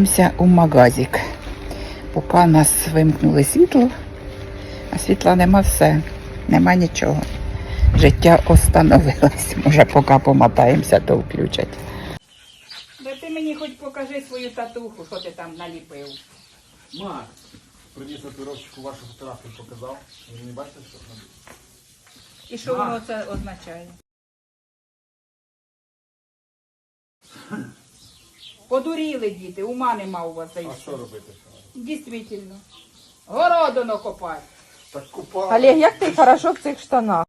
йдемося у магазик. Поки нас вимкнули світло, а світла нема все, нема нічого. Життя остановилось. Може, поки помотаємося, то включать. Да ти мені хоч покажи свою татуху, що ти там наліпив. Марк, приніс татуировщику вашу фотографію показав. Ви не бачите, що там? І що воно це означає? Подуріли діти, ума нема у вас А що робити? Дійсно. Городино накопати. Так купав. Олег, як ти хорошо в цих штанах?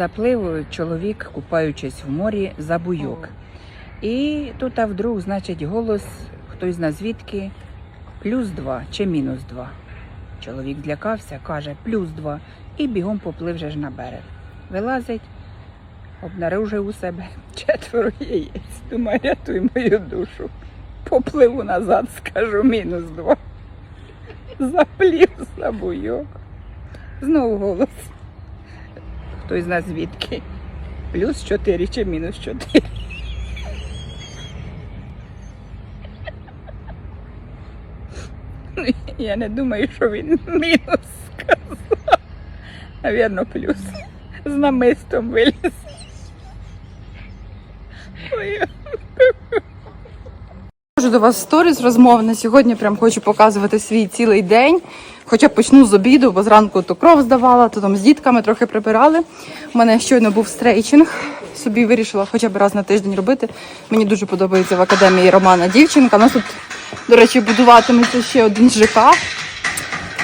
Заплив чоловік, купаючись в морі, за буйок. І тут а вдруг, значить, голос, хтось зна звідки, плюс два чи мінус два. Чоловік злякався, каже, плюс два. І бігом поплив же ж на берег. Вилазить, обнаружив у себе четверо яєць. Думаю, рятуй мою душу. Попливу назад, скажу, мінус два. Заплів за буйок. Знову голос. Хтось зна звідки. Плюс 4 чи мінус 4. Ну, Я не думаю, що він мінус сказав. Навірно, плюс. З намистом виліз. Ой, Можу до вас сторіс розмовне. Сьогодні прям хочу показувати свій цілий день. Хоча почну з обіду, бо зранку то кров здавала, то там з дітками трохи прибирали. У мене щойно був стрейчинг. Собі вирішила хоча б раз на тиждень робити. Мені дуже подобається в академії Романа дівчинка. У нас тут, до речі, будуватиметься ще один ЖК.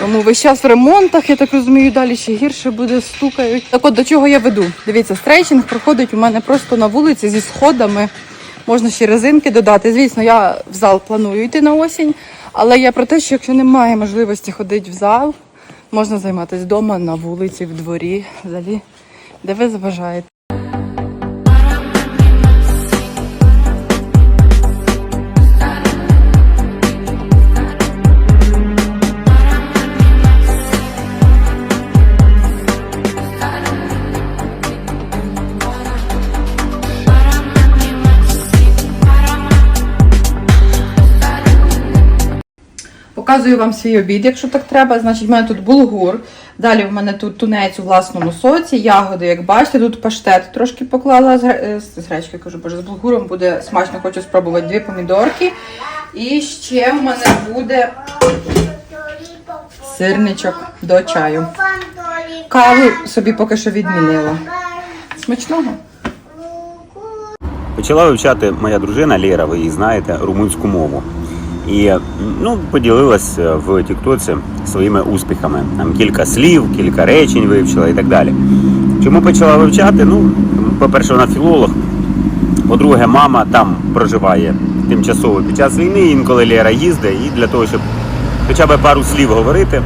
Тому весь час в ремонтах, я так розумію, далі ще гірше буде стукають. Так от до чого я веду? Дивіться, стрейчинг проходить у мене просто на вулиці зі сходами. Можна ще резинки додати. Звісно, я в зал планую йти на осінь, але я про те, що якщо немає можливості ходити в зал, можна займатися вдома, на вулиці, в дворі, взагалі, де ви заважаєте. Показую вам свій обід, якщо так треба. Значить, в мене тут булгур. Далі в мене тут тунець у власному соці, ягоди, як бачите, тут паштет трошки поклала е, з гречки, кажу, боже, з булгуром буде смачно, хочу спробувати дві помідорки. І ще в мене буде сирничок до чаю. Каву собі поки що відмінила. Смачного. Почала вивчати моя дружина Лєра, ви її знаєте, румунську мову. І ну, поділилась в Тіктоці своїми успіхами. Там кілька слів, кілька речень вивчила і так далі. Чому почала вивчати? Ну, по-перше, вона філолог. По-друге, мама там проживає тимчасово під час війни. Інколи Лєра їздить, і для того, щоб хоча б пару слів говорити,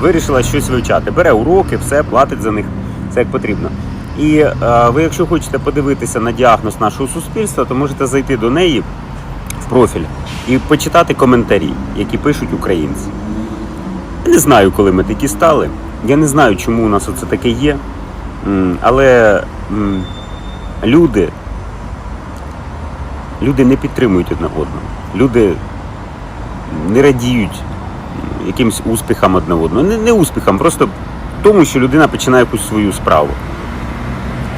вирішила щось вивчати. Бере уроки, все, платить за них, все як потрібно. І е, ви, якщо хочете подивитися на діагноз нашого суспільства, то можете зайти до неї в профіль і почитати коментарі, які пишуть українці. Я не знаю, коли ми такі стали. Я не знаю, чому у нас оце таке є. Але люди, люди не підтримують одне одного. Люди не радіють якимось успіхам одне одного. Не, не успіхам, просто тому, що людина починає якусь свою справу.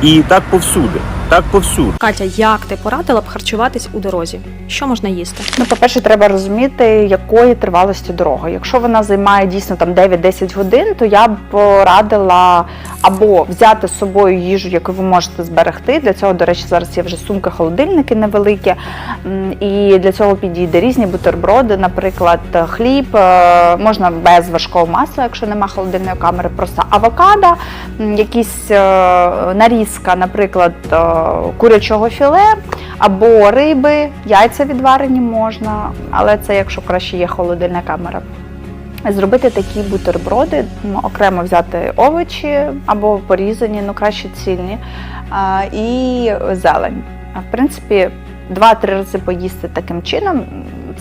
І так повсюди. Так повсюди. Катя, як ти порадила б харчуватись у дорозі? Що можна їсти? Ну, по-перше, треба розуміти, якої тривалості дорога. Якщо вона займає дійсно там 9-10 годин, то я б порадила або взяти з собою їжу, яку ви можете зберегти. Для цього, до речі, зараз є вже сумки, холодильники невеликі. І для цього підійде різні бутерброди, наприклад, хліб, е, можна без важкого масла, якщо немає холодильної камери, просто авокадо, якісь е, нарізка, наприклад, е, курячого філе, або риби, яйця відварені можна, але це якщо краще є холодильна камера. Зробити такі бутерброди, окремо взяти овочі або порізані, ну краще цільні, і зелень. В принципі, два-три рази поїсти таким чином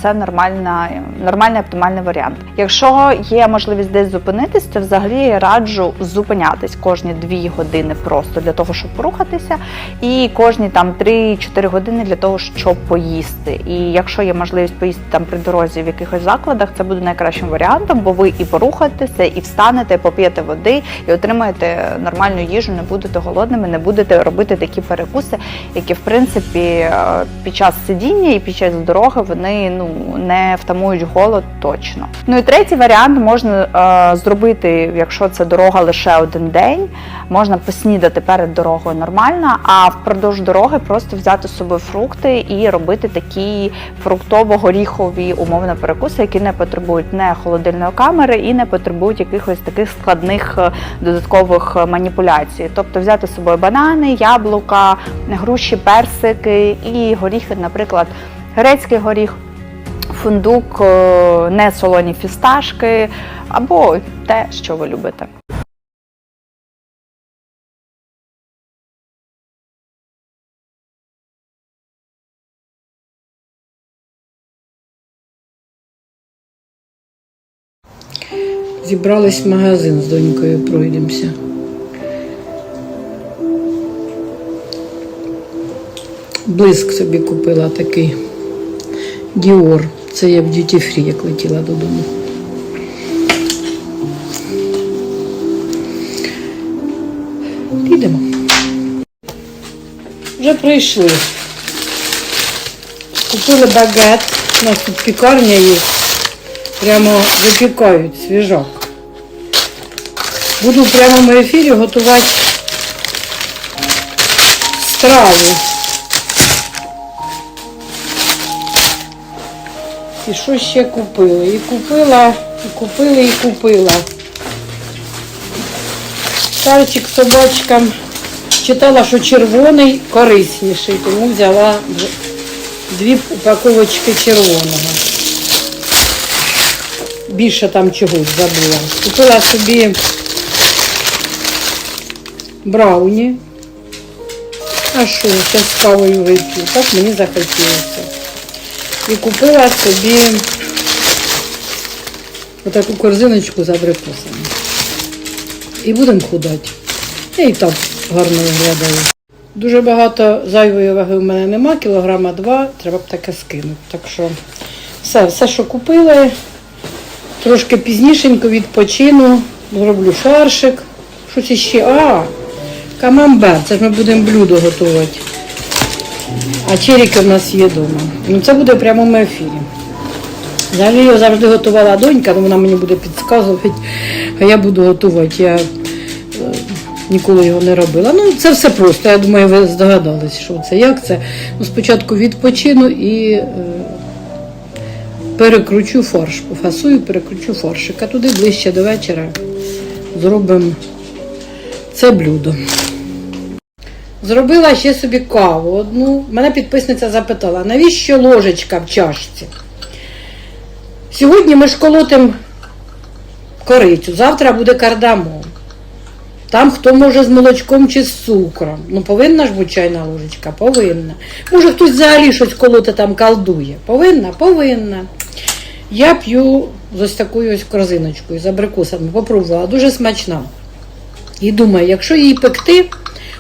це нормальна, нормальний оптимальний варіант. Якщо є можливість десь зупинитись, то взагалі я раджу зупинятись кожні дві години просто для того, щоб порухатися, і кожні там 3-4 години для того, щоб поїсти. І якщо є можливість поїсти там при дорозі в якихось закладах, це буде найкращим варіантом, бо ви і порухаєтеся, і встанете, і поп'єте води, і отримаєте нормальну їжу, не будете голодними, не будете робити такі перекуси, які в принципі е, під час сидіння і під час дороги вони ну не втамують голод точно. Ну і третій варіант можна е, зробити, якщо це дорога лише один день, можна поснідати перед дорогою нормально, а впродовж дороги просто взяти з собою фрукти і робити такі фруктово-горіхові умовно перекуси, які не потребують не холодильної камери і не потребують якихось таких складних е, додаткових е, маніпуляцій. Тобто взяти з собою банани, яблука, груші, персики і горіхи, наприклад, грецький горіх. Фундук, е, не солоні фісташки або те, що ви любите. Зібрались в магазин з донькою, пройдемося. Блиск собі купила такий Діор. Це я в Duty Free, як летіла додому. Підемо. Вже прийшли. Купили багет. У нас тут пікарня є. Прямо випікають свіжак. Буду в прямому ефірі готувати страву. І що ще купили? І купила, і купила, і купила. Сальчик собачкам. Читала, що червоний корисніший, тому взяла дві упаковочки червоного більше там чогось забула. Купила собі брауні. А що, зараз з кавою вип'ю. Так мені захотілося. І купила собі отаку корзиночку з абрикосами. І будемо худати. Я і так гарно виглядаю. Дуже багато зайвої ваги в мене нема, кілограма два, треба б таке скинути. Так що все, все, що купили, Трошки пізнішенько відпочину, зроблю фаршик. Щось іще. А, камамбер. Це ж ми будемо блюдо готувати. А черіки в нас є вдома. Ну це буде в прямому ефірі. Взагалі його завжди готувала донька, але вона мені буде підказувати, а я буду готувати. Я е, ніколи його не робила. Ну, це все просто. Я думаю, ви здогадались, що це, як це. Ну, спочатку відпочину і. е, перекручу фарш, пофасую, перекручу фаршик, а туди ближче до вечора зробимо це блюдо. Зробила ще собі каву одну. Мене підписниця запитала, навіщо ложечка в чашці? Сьогодні ми ж колотимо корицю, завтра буде кардамон. Там хто може з молочком чи з цукром. Ну, повинна ж бути чайна ложечка, повинна. Може хтось взагалі щось колоти там колдує. Повинна? Повинна. Я п'ю з ось такою ось корзиночкою з абрикосами. Попробувала, дуже смачна. І думаю, якщо її пекти,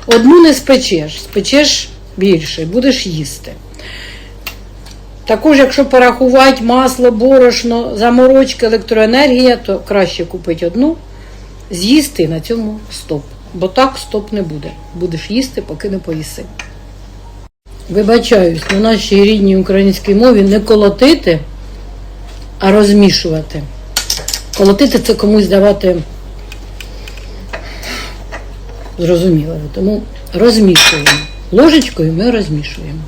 одну не спечеш, спечеш більше, будеш їсти. Також, якщо порахувати масло, борошно, заморочки, електроенергія, то краще купити одну, з'їсти на цьому стоп. Бо так стоп не буде. Будеш їсти, поки не поїси. Вибачаюсь, на нашій рідній українській мові не колотити, а розмішувати. Колотити це комусь давати зрозуміло. Тому розмішуємо. Ложечкою ми розмішуємо.